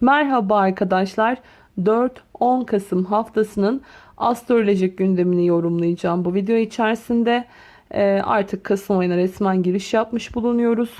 Merhaba arkadaşlar. 4-10 Kasım haftasının astrolojik gündemini yorumlayacağım. Bu video içerisinde e, artık Kasım ayına resmen giriş yapmış bulunuyoruz.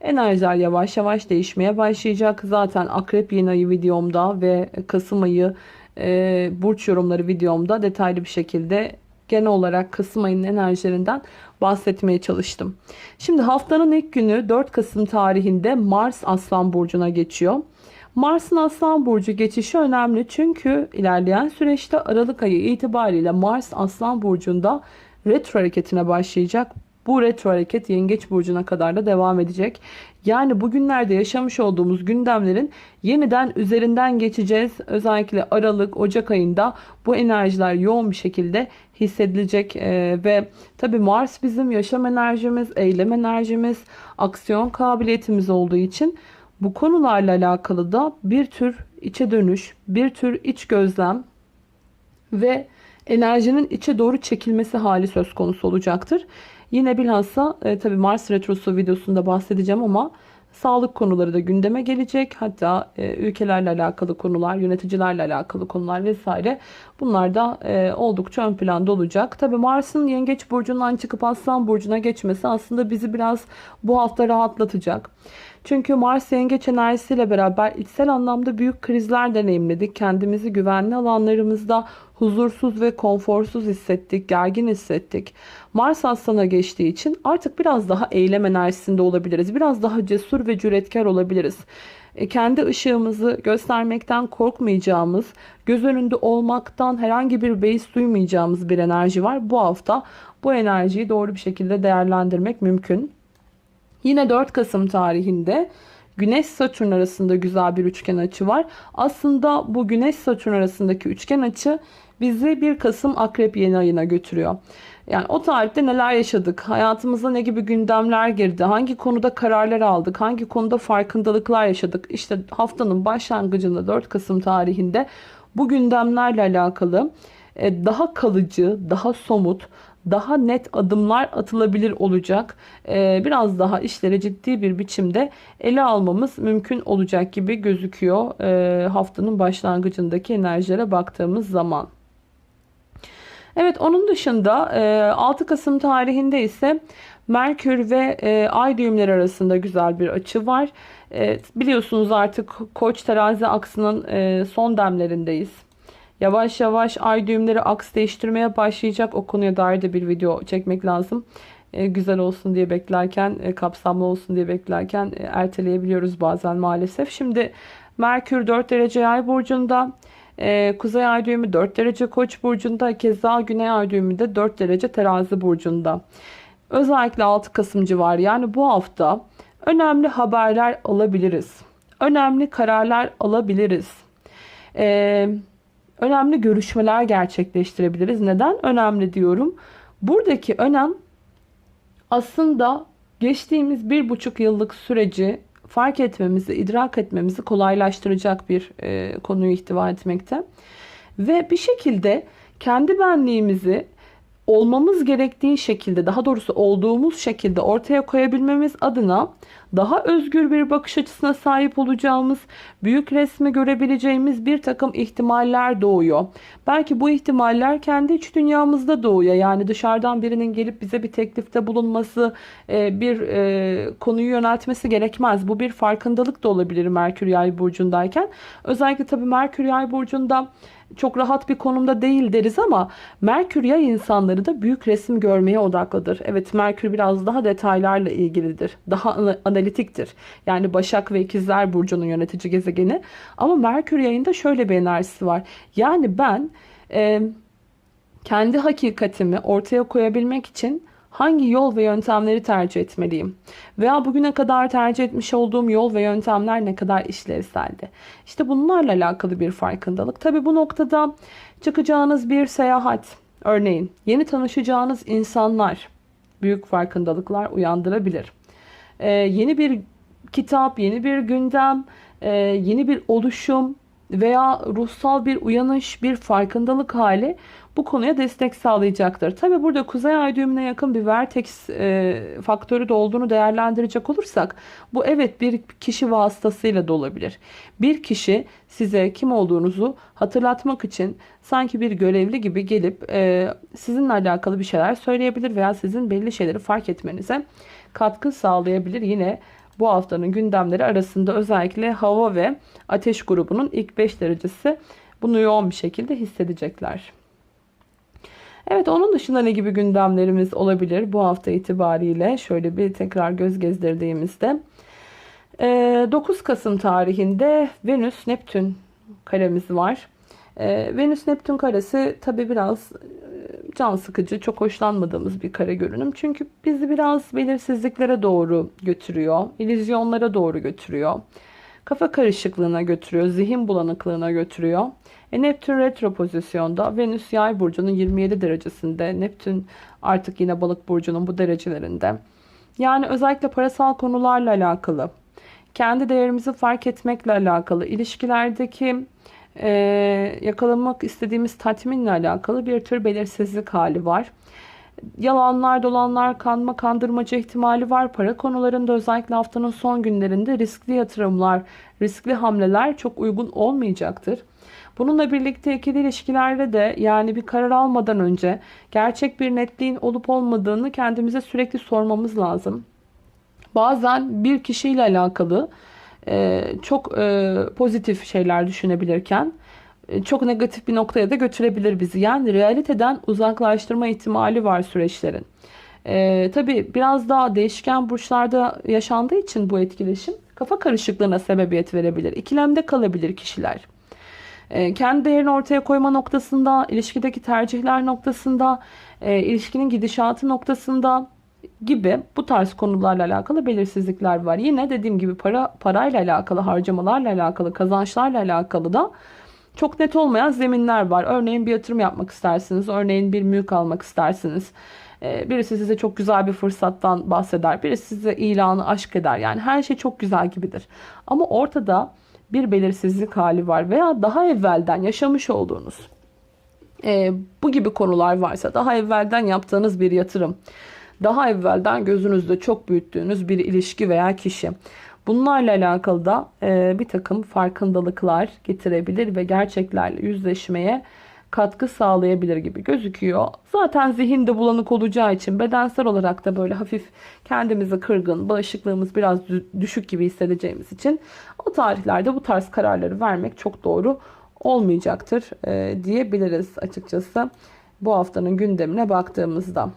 Enerjiler yavaş yavaş değişmeye başlayacak. Zaten Akrep yeni ayı videomda ve Kasım ayı e, burç yorumları videomda detaylı bir şekilde genel olarak Kasım ayının enerjilerinden bahsetmeye çalıştım. Şimdi haftanın ilk günü 4 Kasım tarihinde Mars Aslan Burcu'na geçiyor. Mars'ın Aslan Burcu geçişi önemli çünkü ilerleyen süreçte Aralık ayı itibariyle Mars Aslan Burcu'nda retro hareketine başlayacak. Bu retro hareket Yengeç Burcu'na kadar da devam edecek. Yani bugünlerde yaşamış olduğumuz gündemlerin yeniden üzerinden geçeceğiz. Özellikle Aralık, Ocak ayında bu enerjiler yoğun bir şekilde hissedilecek ee, ve tabi Mars bizim yaşam enerjimiz, eylem enerjimiz, aksiyon kabiliyetimiz olduğu için bu konularla alakalı da bir tür içe dönüş, bir tür iç gözlem ve enerjinin içe doğru çekilmesi hali söz konusu olacaktır. Yine bilhassa e, tabi Mars Retrosu videosunda bahsedeceğim ama sağlık konuları da gündeme gelecek. Hatta e, ülkelerle alakalı konular, yöneticilerle alakalı konular vesaire bunlar da e, oldukça ön planda olacak. Tabi Mars'ın Yengeç Burcu'ndan çıkıp Aslan Burcu'na geçmesi aslında bizi biraz bu hafta rahatlatacak. Çünkü Mars yengeç enerjisiyle beraber içsel anlamda büyük krizler deneyimledik. Kendimizi güvenli alanlarımızda huzursuz ve konforsuz hissettik, gergin hissettik. Mars aslana geçtiği için artık biraz daha eylem enerjisinde olabiliriz. Biraz daha cesur ve cüretkar olabiliriz. E, kendi ışığımızı göstermekten korkmayacağımız, göz önünde olmaktan herhangi bir beis duymayacağımız bir enerji var. Bu hafta bu enerjiyi doğru bir şekilde değerlendirmek mümkün. Yine 4 Kasım tarihinde Güneş Satürn arasında güzel bir üçgen açı var. Aslında bu Güneş Satürn arasındaki üçgen açı bizi 1 Kasım Akrep yeni ayına götürüyor. Yani o tarihte neler yaşadık? Hayatımıza ne gibi gündemler girdi? Hangi konuda kararlar aldık? Hangi konuda farkındalıklar yaşadık? İşte haftanın başlangıcında 4 Kasım tarihinde bu gündemlerle alakalı e, daha kalıcı, daha somut, daha net adımlar atılabilir olacak. Ee, biraz daha işleri ciddi bir biçimde ele almamız mümkün olacak gibi gözüküyor ee, haftanın başlangıcındaki enerjilere baktığımız zaman. Evet onun dışında 6 e, Kasım tarihinde ise Merkür ve e, Ay düğümleri arasında güzel bir açı var. E, biliyorsunuz artık Koç terazi aksının son demlerindeyiz. Yavaş yavaş ay düğümleri aks değiştirmeye başlayacak. O konuya dair de bir video çekmek lazım. E, güzel olsun diye beklerken, e, kapsamlı olsun diye beklerken e, erteleyebiliyoruz bazen maalesef. Şimdi Merkür 4 derece yay burcunda. E, Kuzey ay düğümü 4 derece koç burcunda. Keza Güney ay düğümü de 4 derece terazi burcunda. Özellikle 6 Kasım civarı yani bu hafta önemli haberler alabiliriz. Önemli kararlar alabiliriz. Eee önemli görüşmeler gerçekleştirebiliriz. Neden önemli diyorum? Buradaki önem aslında geçtiğimiz bir buçuk yıllık süreci fark etmemizi, idrak etmemizi kolaylaştıracak bir e, konuyu ihtiva etmekte. Ve bir şekilde kendi benliğimizi olmamız gerektiği şekilde daha doğrusu olduğumuz şekilde ortaya koyabilmemiz adına daha özgür bir bakış açısına sahip olacağımız, büyük resmi görebileceğimiz bir takım ihtimaller doğuyor. Belki bu ihtimaller kendi iç dünyamızda doğuyor. Yani dışarıdan birinin gelip bize bir teklifte bulunması, e, bir e, konuyu yöneltmesi gerekmez. Bu bir farkındalık da olabilir Merkür Yay burcundayken. Özellikle tabii Merkür Yay burcunda çok rahat bir konumda değil deriz ama Merkür yay insanları da büyük resim görmeye odaklıdır. Evet Merkür biraz daha detaylarla ilgilidir. Daha analitiktir. Yani Başak ve İkizler Burcu'nun yönetici gezegeni. Ama Merkür yayında şöyle bir enerjisi var. Yani ben e, kendi hakikatimi ortaya koyabilmek için hangi yol ve yöntemleri tercih etmeliyim? Veya bugüne kadar tercih etmiş olduğum yol ve yöntemler ne kadar işlevseldi? İşte bunlarla alakalı bir farkındalık. Tabi bu noktada çıkacağınız bir seyahat, örneğin yeni tanışacağınız insanlar büyük farkındalıklar uyandırabilir. Ee, yeni bir kitap, yeni bir gündem, e, yeni bir oluşum, veya ruhsal bir uyanış, bir farkındalık hali bu konuya destek sağlayacaktır. Tabi burada kuzey ay düğümüne yakın bir vertex e, faktörü de olduğunu değerlendirecek olursak bu evet bir kişi vasıtasıyla da olabilir. Bir kişi size kim olduğunuzu hatırlatmak için sanki bir görevli gibi gelip e, sizinle alakalı bir şeyler söyleyebilir veya sizin belli şeyleri fark etmenize katkı sağlayabilir. Yine bu haftanın gündemleri arasında özellikle hava ve ateş grubunun ilk 5 derecesi bunu yoğun bir şekilde hissedecekler. Evet onun dışında ne gibi gündemlerimiz olabilir bu hafta itibariyle şöyle bir tekrar göz gezdirdiğimizde 9 Kasım tarihinde Venüs Neptün karemiz var. Venüs Neptün karesi tabi biraz can sıkıcı, çok hoşlanmadığımız bir kare görünüm. Çünkü bizi biraz belirsizliklere doğru götürüyor, illüzyonlara doğru götürüyor. Kafa karışıklığına götürüyor, zihin bulanıklığına götürüyor. E, Neptün retro pozisyonda, Venüs yay burcunun 27 derecesinde, Neptün artık yine balık burcunun bu derecelerinde. Yani özellikle parasal konularla alakalı, kendi değerimizi fark etmekle alakalı, ilişkilerdeki e, yakalamak istediğimiz tatminle alakalı bir tür belirsizlik hali var. Yalanlar, dolanlar, kanma, kandırmacı ihtimali var. Para konularında özellikle haftanın son günlerinde riskli yatırımlar, riskli hamleler çok uygun olmayacaktır. Bununla birlikte ikili ilişkilerde de yani bir karar almadan önce gerçek bir netliğin olup olmadığını kendimize sürekli sormamız lazım. Bazen bir kişiyle alakalı çok pozitif şeyler düşünebilirken çok negatif bir noktaya da götürebilir bizi. Yani realiteden uzaklaştırma ihtimali var süreçlerin. Ee, tabii biraz daha değişken burçlarda yaşandığı için bu etkileşim kafa karışıklığına sebebiyet verebilir. İkilemde kalabilir kişiler. Ee, kendi değerini ortaya koyma noktasında, ilişkideki tercihler noktasında, e, ilişkinin gidişatı noktasında gibi bu tarz konularla alakalı belirsizlikler var. Yine dediğim gibi para parayla alakalı, harcamalarla alakalı, kazançlarla alakalı da çok net olmayan zeminler var. Örneğin bir yatırım yapmak istersiniz. Örneğin bir mülk almak istersiniz. Ee, birisi size çok güzel bir fırsattan bahseder. Birisi size ilanı aşk eder. Yani her şey çok güzel gibidir. Ama ortada bir belirsizlik hali var. Veya daha evvelden yaşamış olduğunuz e, bu gibi konular varsa daha evvelden yaptığınız bir yatırım daha evvelden gözünüzde çok büyüttüğünüz bir ilişki veya kişi. Bunlarla alakalı da e, bir takım farkındalıklar getirebilir ve gerçeklerle yüzleşmeye katkı sağlayabilir gibi gözüküyor. Zaten zihinde bulanık olacağı için bedensel olarak da böyle hafif kendimizi kırgın, bağışıklığımız biraz düşük gibi hissedeceğimiz için o tarihlerde bu tarz kararları vermek çok doğru olmayacaktır e, diyebiliriz açıkçası bu haftanın gündemine baktığımızda.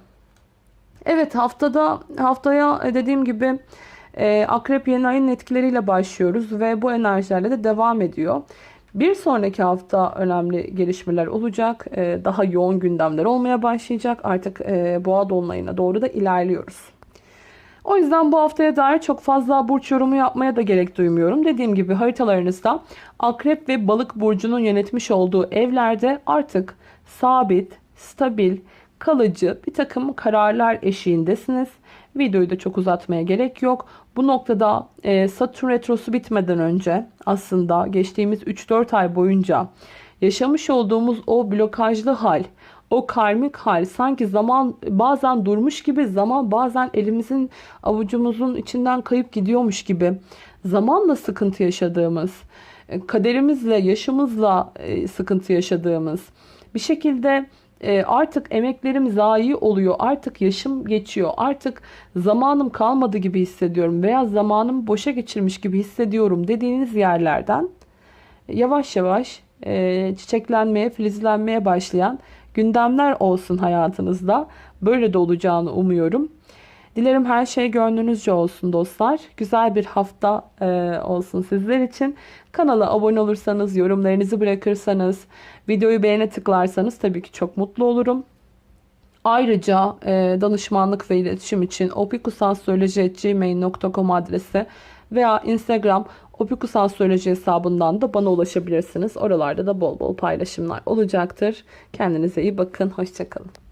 Evet haftada haftaya e, dediğim gibi e, akrep yeni ayın etkileriyle başlıyoruz ve bu enerjilerle de devam ediyor. Bir sonraki hafta önemli gelişmeler olacak. E, daha yoğun gündemler olmaya başlayacak. Artık e, boğa dolunayına doğru da ilerliyoruz. O yüzden bu haftaya dair çok fazla burç yorumu yapmaya da gerek duymuyorum. Dediğim gibi haritalarınızda akrep ve balık burcunun yönetmiş olduğu evlerde artık sabit, stabil, kalıcı bir takım kararlar eşiğindesiniz. Videoyu da çok uzatmaya gerek yok. Bu noktada e, Satürn retrosu bitmeden önce aslında geçtiğimiz 3-4 ay boyunca yaşamış olduğumuz o blokajlı hal, o karmik hal sanki zaman bazen durmuş gibi zaman bazen elimizin avucumuzun içinden kayıp gidiyormuş gibi zamanla sıkıntı yaşadığımız, e, kaderimizle, yaşımızla e, sıkıntı yaşadığımız bir şekilde e, artık emeklerim zayi oluyor. Artık yaşım geçiyor. Artık zamanım kalmadı gibi hissediyorum veya zamanım boşa geçirmiş gibi hissediyorum dediğiniz yerlerden yavaş yavaş e, çiçeklenmeye, filizlenmeye başlayan gündemler olsun hayatınızda. Böyle de olacağını umuyorum. Dilerim her şey gönlünüzce olsun dostlar. Güzel bir hafta e, olsun sizler için. Kanala abone olursanız, yorumlarınızı bırakırsanız, videoyu beğene tıklarsanız tabii ki çok mutlu olurum. Ayrıca e, danışmanlık ve iletişim için opikusastroloji.gmail.com adresi veya Instagram opikusastroloji hesabından da bana ulaşabilirsiniz. Oralarda da bol bol paylaşımlar olacaktır. Kendinize iyi bakın. Hoşçakalın.